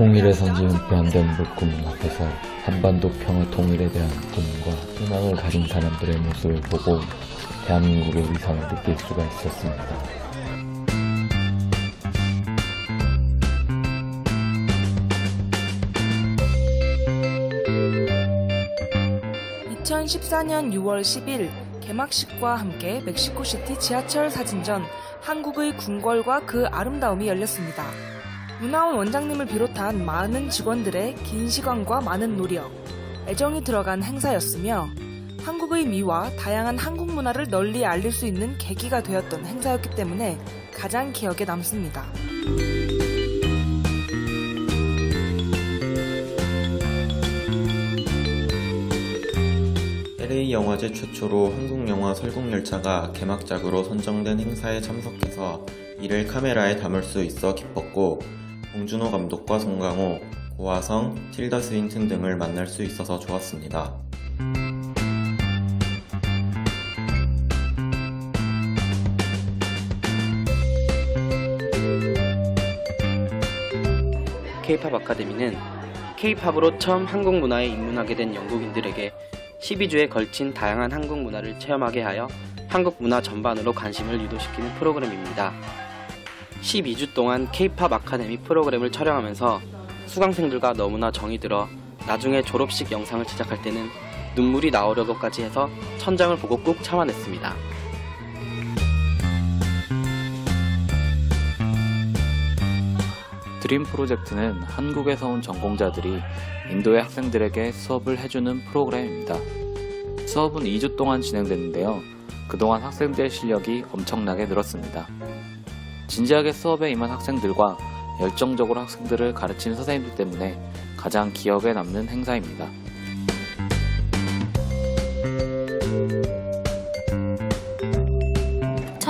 통일의 선지 은폐한된 물구름 앞에서 한반도 평화 통일에 대한 꿈과 희망을 가진 사람들의 모습을 보고 대한민국의 위상을 느낄 수가 있었습니다. 2014년 6월 10일 개막식과 함께 멕시코시티 지하철 사진전 한국의 궁궐과 그 아름다움이 열렸습니다. 문화원 원장님을 비롯한 많은 직원들의 긴 시간과 많은 노력, 애정이 들어간 행사였으며 한국의 미와 다양한 한국 문화를 널리 알릴 수 있는 계기가 되었던 행사였기 때문에 가장 기억에 남습니다. LA 영화제 최초로 한국 영화 설국열차가 개막작으로 선정된 행사에 참석해서 이를 카메라에 담을 수 있어 기뻤고 봉준호 감독과 송강호, 고화성, 틸다 스윈튼 등을 만날 수 있어서 좋았습니다. K-팝 아카데미는 K-팝으로 처음 한국 문화에 입문하게 된 영국인들에게 12주에 걸친 다양한 한국 문화를 체험하게 하여 한국 문화 전반으로 관심을 유도시키는 프로그램입니다. 12주 동안 K-팝 아카데미 프로그램을 촬영하면서 수강생들과 너무나 정이 들어 나중에 졸업식 영상을 제작할 때는 눈물이 나오려고까지 해서 천장을 보고 꾹 참아냈습니다. 드림 프로젝트는 한국에서 온 전공자들이 인도의 학생들에게 수업을 해주는 프로그램입니다. 수업은 2주 동안 진행됐는데요. 그동안 학생들의 실력이 엄청나게 늘었습니다. 진지하게 수업에 임한 학생들과 열정적으로 학생들을 가르친 선생님들 때문에 가장 기억에 남는 행사입니다.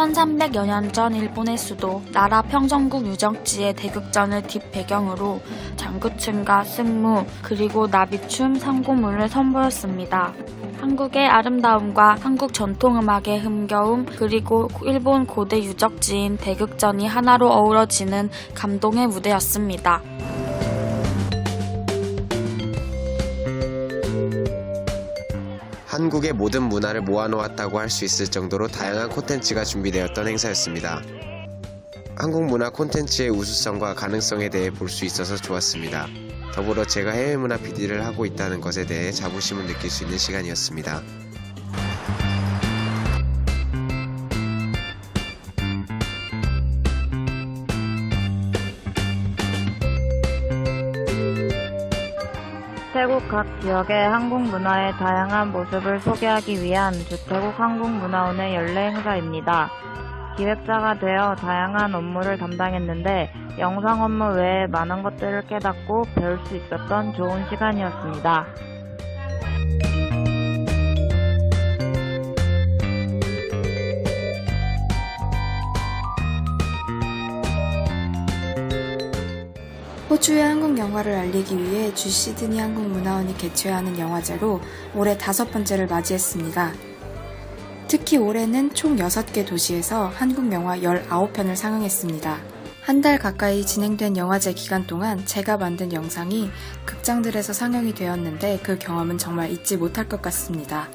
1300여 년 전 일본의 수도 나라 평정국 유적지의 대극전을 뒷배경으로 장구춤과 승무 그리고 나비춤 상고물을 선보였습니다. 한국의 아름다움과 한국 전통음악의 흥겨움 그리고 일본 고대 유적지인 대극전이 하나로 어우러지는 감동의 무대였습니다. 한국의 모든 문화를 모아놓았다고 할 수 있을 정도로 다양한 콘텐츠가 준비되었던 행사였습니다. 한국 문화 콘텐츠의 우수성과 가능성에 대해 볼 수 있어서 좋았습니다. 더불어 제가 해외 문화 PD를 하고 있다는 것에 대해 자부심을 느낄 수 있는 시간이었습니다. 태국 각 지역의 한국 문화의 다양한 모습을 소개하기 위한 주태국 한국 문화원의 연례 행사입니다. 기획자가 되어 다양한 업무를 담당했는데 영상 업무 외에 많은 것들을 깨닫고 배울 수 있었던 좋은 시간이었습니다. 호주의 한국 영화를 알리기 위해 주 시드니 한국문화원이 개최하는 영화제로 올해 다섯 번째를 맞이했습니다. 특히 올해는 총 6개 도시에서 한국 영화 19편을 상영했습니다. 한 달 가까이 진행된 영화제 기간 동안 제가 만든 영상이 극장들에서 상영이 되었는데 그 경험은 정말 잊지 못할 것 같습니다.